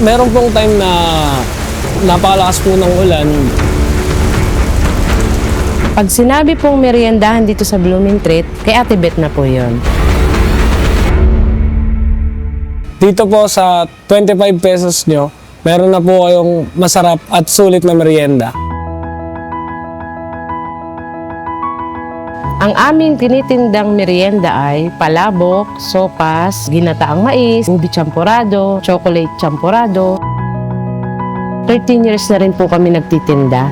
Meron pong time na napakalakas po ng ulan. Pag sinabi pong meriendahan dito sa Blooming Treat, kay Ate Bet na po yon. Dito po sa 25 pesos nyo, meron na po kayong masarap at sulit na merienda. Ang aming tinitindang merienda ay palabok, sopas, ginataang mais, ubi champurado, chocolate champurado. 13 years na rin po kami nagtitinda.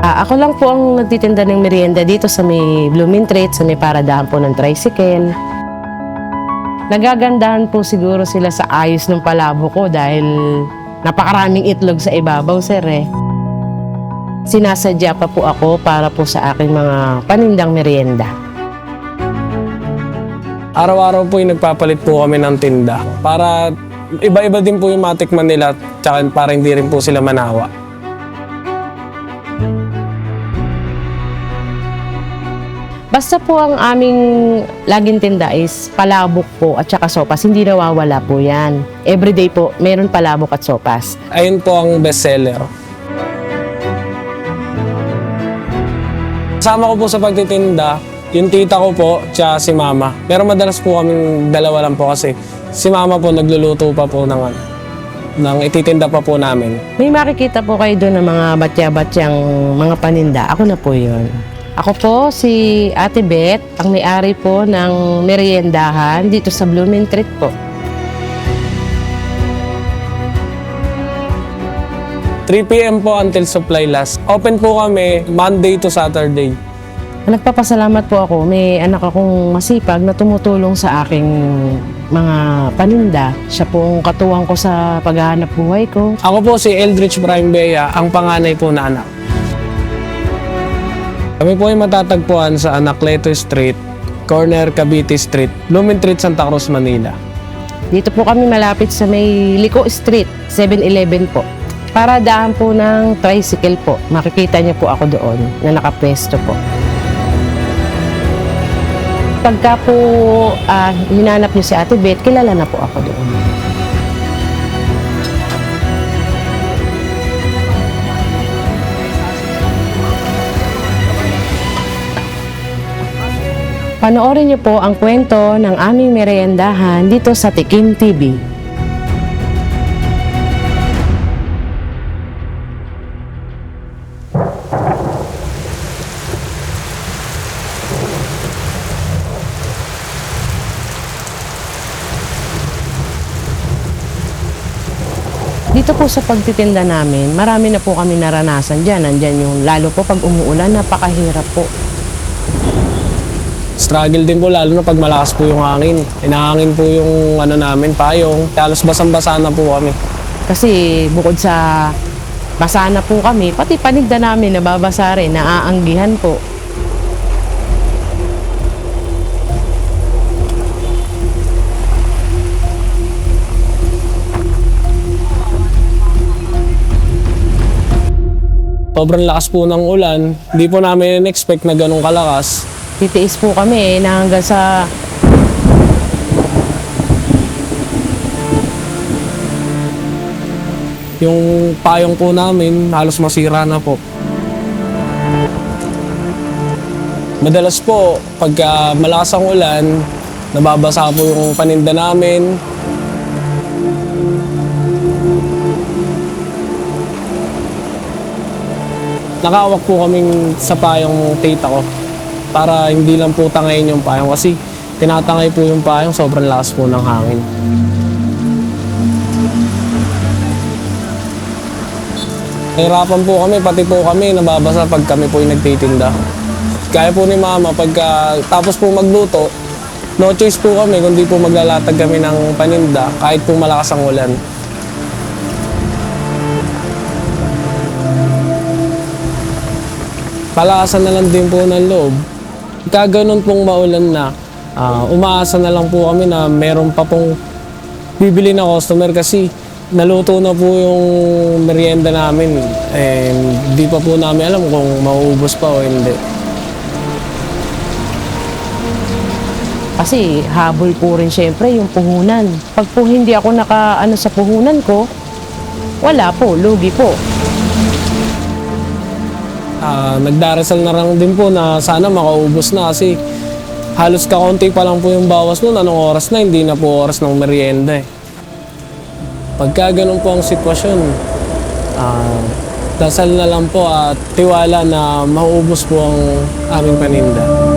Ah, ako lang po ang nagtitinda ng merienda dito sa may Blooming Treat, sa may paradahan po ng tricycle. Nagagandahan po siguro sila sa ayos ng palabo ko dahil napakaraming itlog sa ibabaw, sir eh. Sinasadya pa po ako para po sa aking mga panindang merienda. Araw-araw po yung nagpapalit po kami ng tinda para iba-iba din po yung matikman nila tsaka para hindi rin po sila manawa. Basta po ang aming laging tinda is palabok po at saka sopas. Hindi nawawala po yan. Everyday po, meron palabok at sopas. Ayun po ang bestseller. Kasama ko po sa pagtitinda, yung tita ko po, tsaka si mama. Pero madalas po kaming dalawa lang po kasi si mama po nagluluto pa po ng, ano, ng ititinda pa po namin. May makikita po kayo doon ng mga batya-batyang mga paninda. Ako na po yun. Ako po si Ate Beth, ang may-ari po ng meriendahan dito sa Blooming Treat po. 3 p.m. po until supply last. Open po kami Monday to Saturday. Nagpapasalamat po ako. May anak akong masipag na tumutulong sa aking mga paninda. Siya po ang katuwang ko sa paghahanap buhay ko. Ako po si Eldridge Brian Bea, ang panganay po na anak. Kami po ay matatagpuan sa Anacleto Street, corner Cavite Street, Street, Santa Cruz, Manila. Dito po kami malapit sa may Liko Street, 7-Eleven po. Para daan po ng tricycle po. Makikita niyo po ako doon na nakapwesto po. Pagka po ah, hinanap niyo si Ate Beth, kilala na po ako doon. Panoorin niyo po ang kwento ng aming meriendahan dito sa Tikim TV. Dito po sa pagtitinda namin, marami na po kami naranasan dyan. Nandyan yung, lalo po pag umuulan, napakahirap po. Struggle din po lalo na pag malakas po yung hangin. Inahangin po yung ano namin, payong. Halos basang-basa na po kami. Kasi bukod sa basa na po kami, pati paninda namin nababasa rin, naaanggihan po. Sobrang lakas po ng ulan. Hindi po namin expect na ganun kalakas. Titiis po kami eh, na hanggang sa Yung payong po namin, halos masira na po. Madalas po, pagka malakas ang ulan, nababasa po yung paninda namin. Nakawak po kaming sa payong tita ko para hindi lang po tangayin yung payong kasi tinatangay po yung payong sobrang lakas po ng hangin. Nahirapan po kami, pati po kami nababasa pag kami po yung nagtitinda. Kaya po ni mama, pagka tapos po magluto, no choice po kami kundi po maglalatag kami ng paninda kahit po malakas ang ulan. Palakasan na lang din po ng loob. Pagka ganun pong maulan na, ah, umaasa na lang po kami na meron pa pong bibili na customer kasi naluto na po yung merienda namin and di pa po namin alam kung mauubos pa o hindi. Kasi habol po rin syempre yung puhunan. Pag po hindi ako naka ano sa puhunan ko, wala po, lugi po. Ah, nagdarasal na lang din po na sana makaubos na kasi halos kaunti pa lang po yung bawas nun. Anong oras na? Hindi na po oras ng merienda eh. Pagka ganun po ang sitwasyon, ah, dasal na lang po at tiwala na mauubos po ang aming paninda.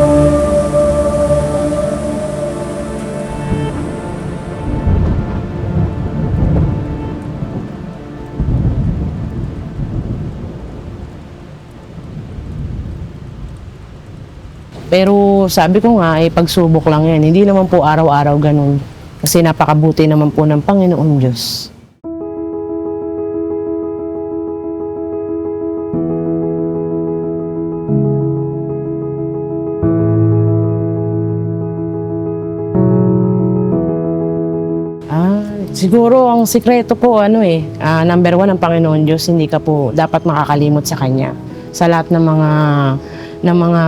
Pero sabi ko nga, eh, pagsubok lang yan. Hindi naman po araw-araw ganun. Kasi napakabuti naman po ng Panginoon Diyos. Ah, siguro ang sikreto po ano eh, ah, number one ang Panginoon Diyos, hindi ka po dapat makakalimot sa Kanya sa lahat ng mga ng mga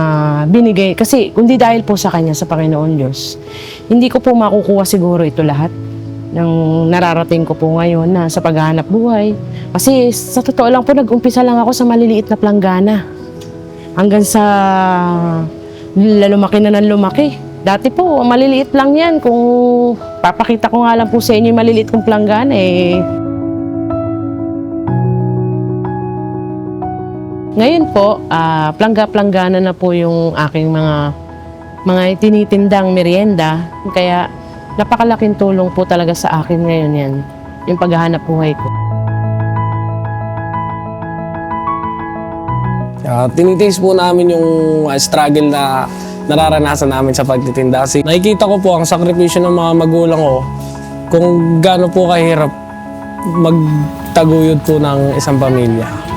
binigay. Kasi kundi dahil po sa Kanya, sa Panginoon Diyos, hindi ko po makukuha siguro ito lahat ng nararating ko po ngayon na sa paghahanap buhay. Kasi sa totoo lang po, nag-umpisa lang ako sa maliliit na planggana. Hanggang sa lumaki na ng lumaki. Dati po, maliliit lang yan. Kung papakita ko nga lang po sa inyo yung maliliit kong planggana, eh, Ngayon po, ah, plangga-planggana na po yung aking mga mga tinitindang merienda. Kaya napakalaking tulong po talaga sa akin ngayon yan. Yung paghahanap buhay ko. Uh, tinitiis po namin yung ah, struggle na nararanasan namin sa pagtitinda. Kasi nakikita ko po ang sakripisyo ng mga magulang ko kung gaano po kahirap magtaguyod po ng isang pamilya.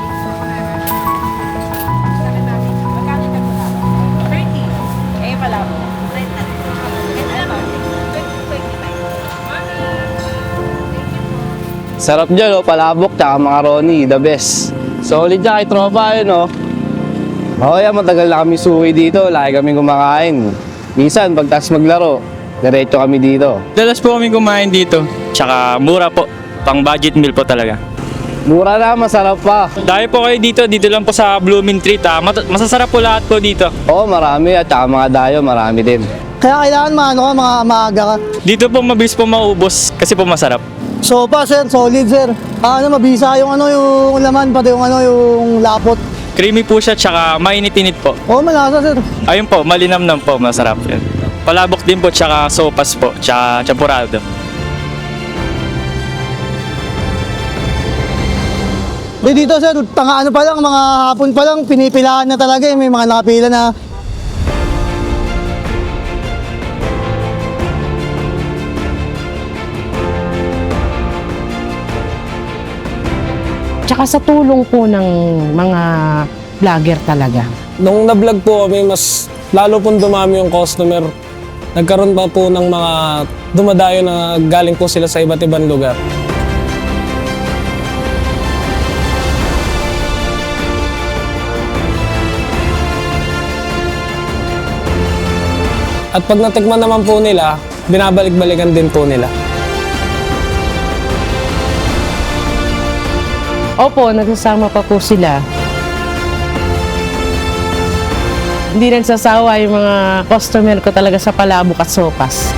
Sarap dyan, oh, palabok, tsaka mga Ronnie, the best. Solid dyan, kay tropa, yun, oh. Oo, yan, matagal na kami suwi dito, lagi kami kumakain. Minsan, pagtas maglaro, diretso kami dito. Dalas po kami kumain dito. Tsaka mura po. Pang budget meal po talaga. Mura na, masarap pa. Dahil po kayo dito, dito lang po sa Blooming Treat. Ah. Mat- masasarap po lahat po dito. Oo, marami, at tsaka mga dayo, marami din. Kaya kailangan maano ka, mga maaga ka. Dito po mabilis po maubos kasi po masarap. Sopa, sir, solid, sir. Ah, Ano, mabisa yung ano, yung laman, pati yung ano, yung lapot. Creamy po siya, tsaka mainit-init po. Oo, malasa, sir. Ayun po, malinamnam po, masarap yun. Palabok din po, tsaka sopas po, tsaka champurado. Di dito, sir, tanga ano pa lang, mga hapon pa lang, pinipilahan na talaga eh. May mga nakapila na. Tsaka sa tulong po ng mga vlogger talaga. Nung na-vlog po kami, mas lalo pong dumami yung customer. Nagkaroon pa po ng mga dumadayo na galing po sila sa iba't ibang lugar. At pag natikman naman po nila, binabalik-balikan din po nila. Opo, nagsasama pa po sila. Hindi nagsasawa yung mga customer ko talaga sa palabok at sopas.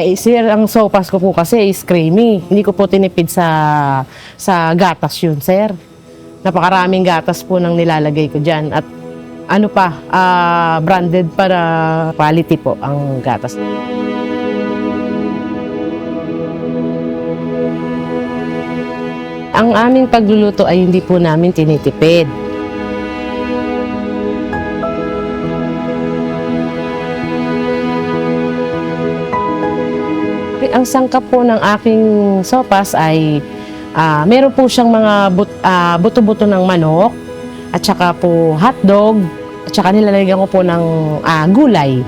Ay, sir, ang sopas ko po kasi is creamy. Hindi ko po tinipid sa sa gatas yun, sir. Napakaraming gatas po nang nilalagay ko dyan. At ano pa, ah, branded para quality po ang gatas. Ang aming pagluluto ay hindi po namin tinitipid. Ang sangkap po ng aking sopas ay Ah, meron po siyang mga but, ah, buto-buto ng manok at saka po hotdog at saka nilalagyan ko po ng ah, gulay.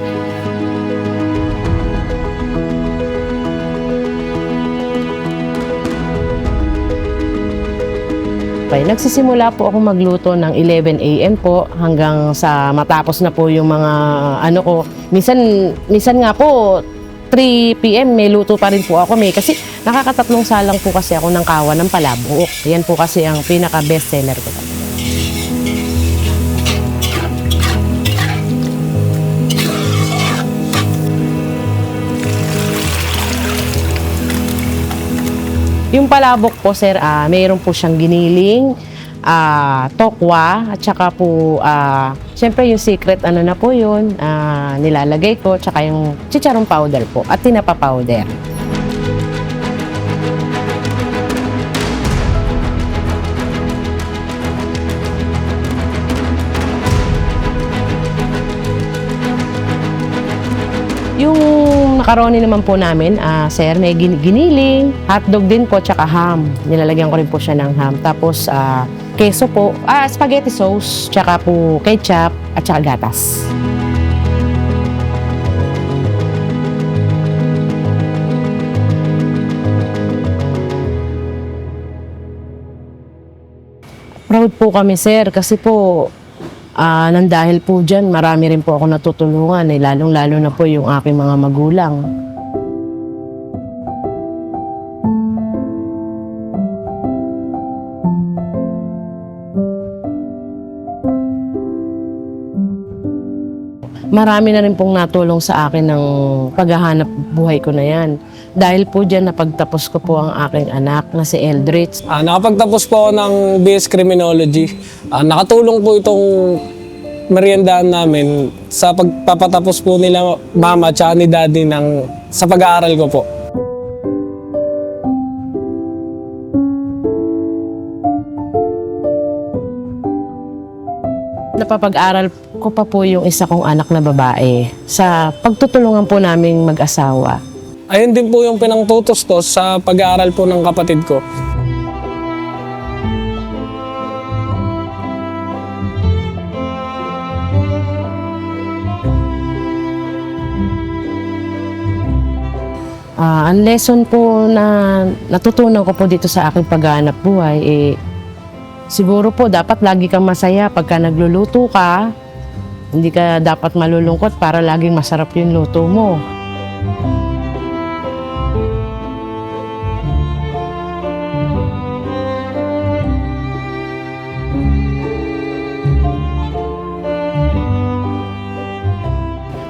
Okay, nagsisimula po ako magluto ng 11 a.m. po hanggang sa matapos na po yung mga ano ko. Minsan, minsan nga po 3 p.m. may luto pa rin po ako may kasi nakakatatlong salang po kasi ako ng kawa ng palabok. Yan po kasi ang pinaka best seller ko. Yung palabok po, sir, ah, mayroon po siyang giniling, ah, tokwa, at saka po, ah, syempre yung secret, ano na po yun, nilalagay ko, tsaka yung chicharong powder po, at tinapa. Yung macaroni naman po namin, ah, sir, may gin- giniling, hotdog din po, tsaka ham. Nilalagyan ko rin po siya ng ham. Tapos, ah, keso po, ah, spaghetti sauce, tsaka po ketchup, at tsaka gatas. Proud po kami, sir, kasi po, ah, nang dahil po dyan, marami rin po ako natutulungan, eh, lalong-lalo na po yung aking mga magulang. Marami na rin pong natulong sa akin ng paghahanap buhay ko na yan. Dahil po dyan napagtapos ko po ang aking anak na si Eldritch. Ah, nakapagtapos po ako ng BS Criminology. Ah, nakatulong po itong meriendahan namin sa pagpapatapos po nila mama at ni daddy ng, sa pag-aaral ko po. Napapag-aral ko pa po yung isa kong anak na babae sa pagtutulungan po naming mag-asawa. Ayun din po yung pinangtutustos sa pag-aaral po ng kapatid ko. Ah, ang lesson po na natutunan ko po dito sa aking paghahanap buhay, eh, siguro po dapat lagi kang masaya pagka nagluluto ka. Hindi ka dapat malulungkot para laging masarap yung luto mo.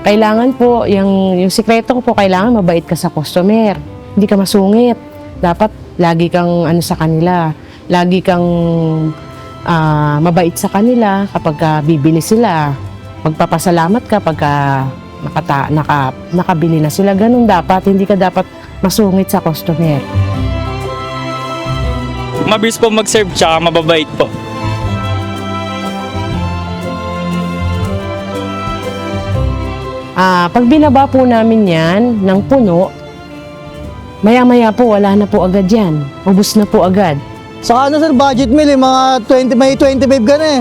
Kailangan po, yung, yung sikreto ko po, kailangan mabait ka sa customer. Hindi ka masungit. Dapat lagi kang ano sa kanila. Lagi kang ah, mabait sa kanila kapag ah, bibili sila. Magpapasalamat ka pagka nakata, naka, nakabili na sila. Ganun dapat. Hindi ka dapat masungit sa customer. Mabilis po mag-serve tsaka mababait po. Ah, pag binaba po namin yan ng puno, maya-maya po wala na po agad yan. Ubus na po agad. Saka ano sir, budget meal eh, mga 20, may 25 ka na eh.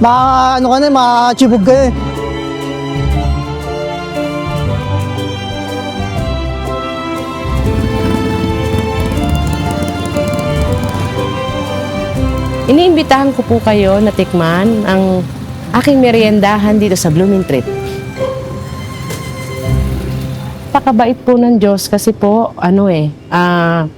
Mga ano ka na, eh, mga chibog ka eh. Iniimbitahan ko po kayo na tikman ang aking meriendahan dito sa Blooming Treat. Pakabait po ng Diyos kasi po, ano eh, ah,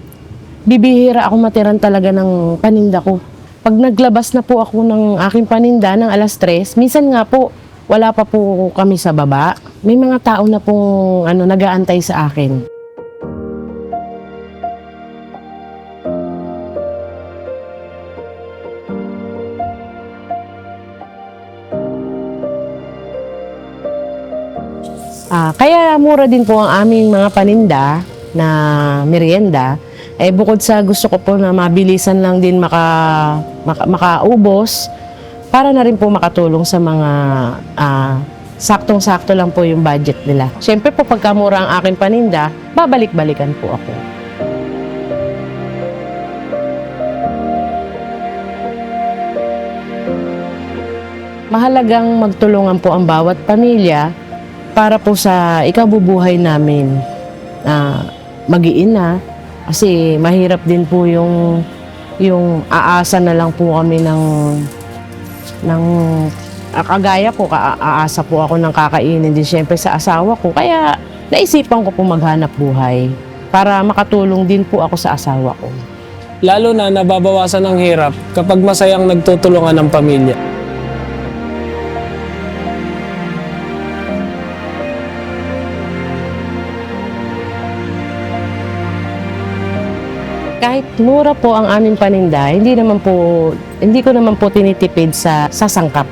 bibihira ako matiran talaga ng paninda ko. Pag naglabas na po ako ng aking paninda ng alas 3, minsan nga po, wala pa po kami sa baba. May mga tao na pong ano, nag-aantay sa akin. Kaya mura din po ang aming mga paninda na merienda. Eh bukod sa gusto ko po na mabilisan lang din maka, maka makaubos para na rin po makatulong sa mga uh, saktong-sakto lang po yung budget nila. Siyempre po pagka mura ang akin paninda, babalik-balikan po ako. Mahalagang magtulungan po ang bawat pamilya para po sa ikabubuhay namin na mag-iina kasi mahirap din po yung yung aasa na lang po kami ng ng kagaya ko ka, aasa po ako ng kakainin din syempre sa asawa ko kaya naisipan ko po maghanap buhay para makatulong din po ako sa asawa ko. Lalo na nababawasan ang hirap kapag masayang nagtutulungan ng pamilya. Kahit mura po ang aming paninda, hindi naman po hindi ko naman po tinitipid sa sasangkap.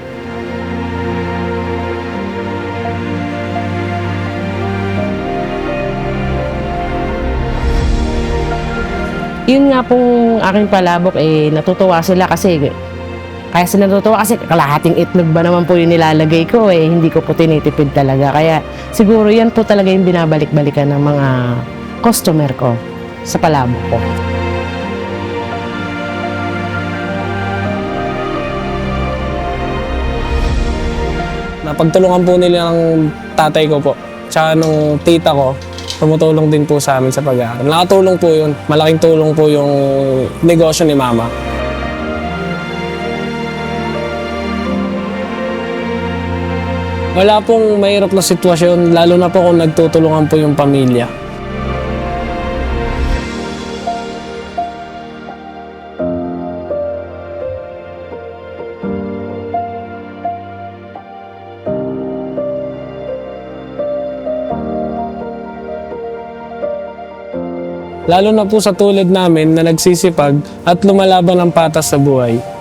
Yun nga pong aking palabok eh natutuwa sila kasi kaya sila natutuwa kasi kalahating itlog ba naman po yung nilalagay ko eh hindi ko po tinitipid talaga kaya siguro yan po talaga yung binabalik-balikan ng mga customer ko sa palabok ko. Napagtulungan po nila ng tatay ko po. Tsaka nung tita ko, tumutulong din po sa amin sa pag-aaral. Nakatulong po yun. Malaking tulong po yung negosyo ni mama. Wala pong mahirap na sitwasyon, lalo na po kung nagtutulungan po yung pamilya. Lalo na po sa tulad namin na nagsisipag at lumalaban ng patas sa buhay.